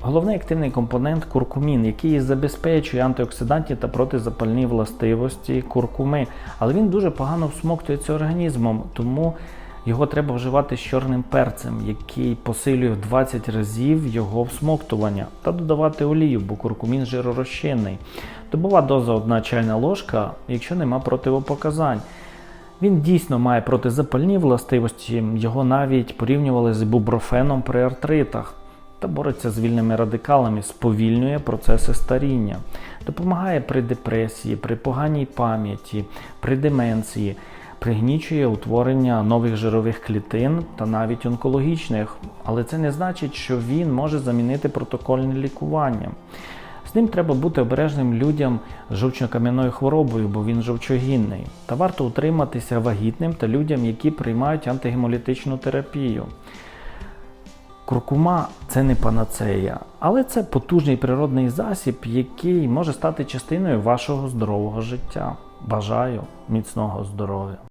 Головний активний компонент куркумін, який забезпечує антиоксидантні та протизапальні властивості куркуми. Але він дуже погано всмоктується організмом, тому його треба вживати з чорним перцем, який посилює в 20 разів його всмоктування, та додавати олію, бо куркумін жиророзчинний. Добова доза 1 чайна ложка, якщо нема противопоказань. Він дійсно має протизапальні властивості, його навіть порівнювали з буброфеном при артритах та бореться з вільними радикалами, сповільнює процеси старіння, допомагає при депресії, при поганій пам'яті, при деменції, пригнічує утворення нових жирових клітин та навіть онкологічних. Але це не значить, що він може замінити протокольне лікування. З ним треба бути обережним людям з жовчно-кам'яною хворобою, бо він жовчогінний. Та варто утриматися вагітним та людям, які приймають антигемолітичну терапію. Куркума це не панацея, але це потужний природний засіб, який може стати частиною вашого здорового життя. Бажаю міцного здоров'я!